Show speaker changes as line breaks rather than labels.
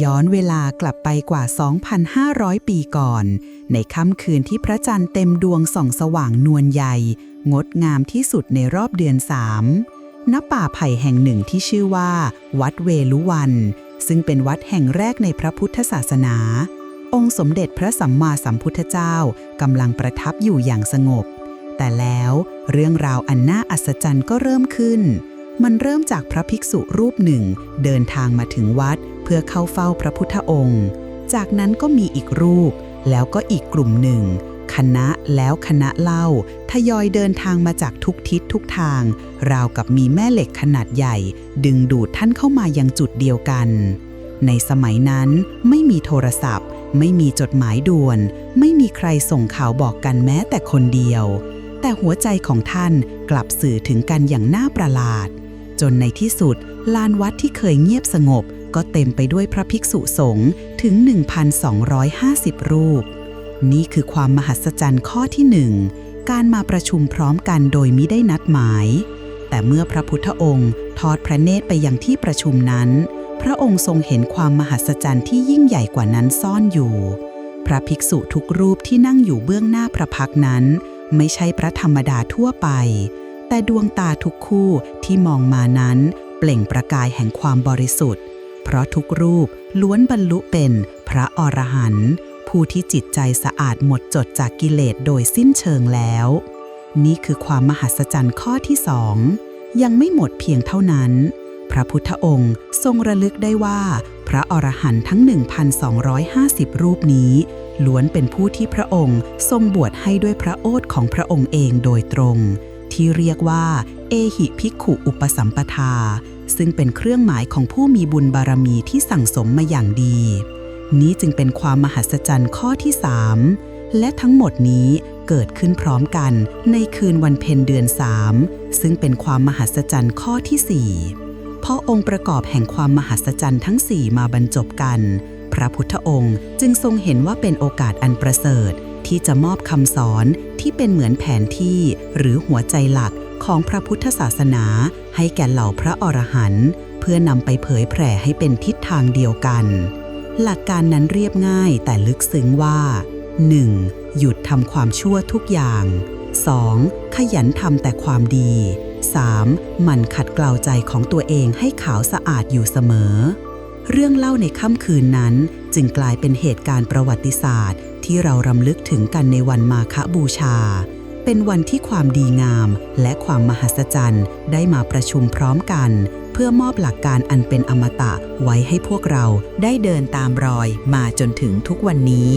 ย้อนเวลากลับไปกว่า 2,500 ปีก่อน ในค่ำคืนที่พระจันทร์เต็มดวงส่องสว่างนวลใหญ่ งดงามที่สุดในรอบเดือนสามณป่าไผ่แห่งหนึ่งที่ชื่อว่า วัดเวลุวัน ซึ่งเป็นวัดแห่งแรกในพระพุทธศาสนา องค์สมเด็จพระสัมมาสัมพุทธเจ้ากำลังประทับอยู่อย่างสงบ แต่แล้วเรื่องราวอันน่าอัศจรรย์ก็เริ่มขึ้น มันเริ่มจากพระภิกษุรูปหนึ่ง เดินทางมาถึงวัด เพื่อเข้าเฝ้าพระพุทธองค์ จากนั้นก็มีอีกรูป แล้วก็อีกกลุ่มหนึ่ง คณะแล้วคณะเล่า ทยอยเดินทางมาจากทุกทิศทุกทาง ราวกับมีแม่เหล็กขนาดใหญ่ ดึงดูดท่านเข้ามายังจุดเดียวกัน ในสมัยนั้นไม่มีโทรศัพท์ ไม่มีจดหมายด่วน ไม่มีใครส่งข่าวบอกกันแม้แต่คนเดียว แต่หัวใจของท่านกลับสื่อถึงกันอย่างน่าประหลาด จนในที่สุด ลานวัดที่เคยเงียบสงบ ก็เต็มไปด้วยพระภิกษุสงฆ์ถึง 1,250 รูป นี่คือความมหัศจรรย์ข้อที่หนึ่งการมาประชุมพร้อมกันโดยมิได้นัดหมาย แต่เมื่อพระพุทธองค์ ทอดพระเนตรไปยังที่ประชุมนั้น พระองค์ทรงเห็นความมหัศจรรย์ที่ยิ่งใหญ่กว่านั้นซ่อนอยู่ พระภิกษุทุกรูปที่นั่งอยู่เบื้องหน้าพระพักนั้น ไม่ใช่พระธรรมดาทั่วไป แต่ดวงตาทุกคู่ที่มองมานั้น เปล่งประกายแห่งความบริสุทธิ์ เพราะทุกรูปล้วนบรรลุเป็นพระอรหันต์ผู้ที่จิตใจสะอาดหมดจดจากกิเลสโดยสิ้นเชิงแล้ว นี่คือความมหัศจรรย์ข้อที่สองยังไม่หมดเพียงเท่านั้น พระพุทธองค์ทรงระลึกได้ว่า พระอรหันต์ทั้ง 1,250 รูปนี้ ล้วนเป็นผู้ที่พระองค์ทรงบวชให้ด้วยพระโอษฐ์ของพระองค์เองโดยตรง ที่เรียกว่า เอหิภิกขุอุปสัมปทา ซึ่งเป็นเครื่องหมายของผู้มีบุญบารมีที่สั่งสมมาอย่างดี นี้จึงเป็นความมหัศจรรย์ข้อที่สามและทั้งหมดนี้เกิดขึ้นพร้อมกันในคืนวันเพ็ญเดือนสามซึ่งเป็นความมหัศจรรย์ข้อที่สี่พอองค์ประกอบแห่งความมหัศจรรย์ทั้งสี่มาบรรจบกัน พระพุทธองค์จึงทรงเห็นว่าเป็นโอกาสอันประเสริฐที่จะมอบคำสอน ที่เป็นเหมือนแผนที่หรือหัวใจหลักของพระพุทธศาสนา ให้แก่เหล่าพระอรหันต์เพื่อนำไปเผยแผ่ให้เป็นทิศทางเดียวกัน หลักการนั้นเรียบง่ายแต่ลึกซึ้งว่า 1. หยุดทำความชั่วทุกอย่าง 2. ขยันทำแต่ความดี 3. หมั่นขัดเกลาใจของตัวเองให้ขาวสะอาดอยู่เสมอ เรื่องเล่าในค่ำคืนนั้นจึงกลายเป็นเหตุการณ์ประวัติศาสตร์ ที่เรารำลึกถึงกันในวันมาฆบูชา เป็นวันที่ความดีงาม และความมหัศจรรย์ได้มาประชุมพร้อมกัน เพื่อมอบหลักการอันเป็นอมตะไว้ให้พวกเราได้เดินตามรอยมาจนถึงทุกวันนี้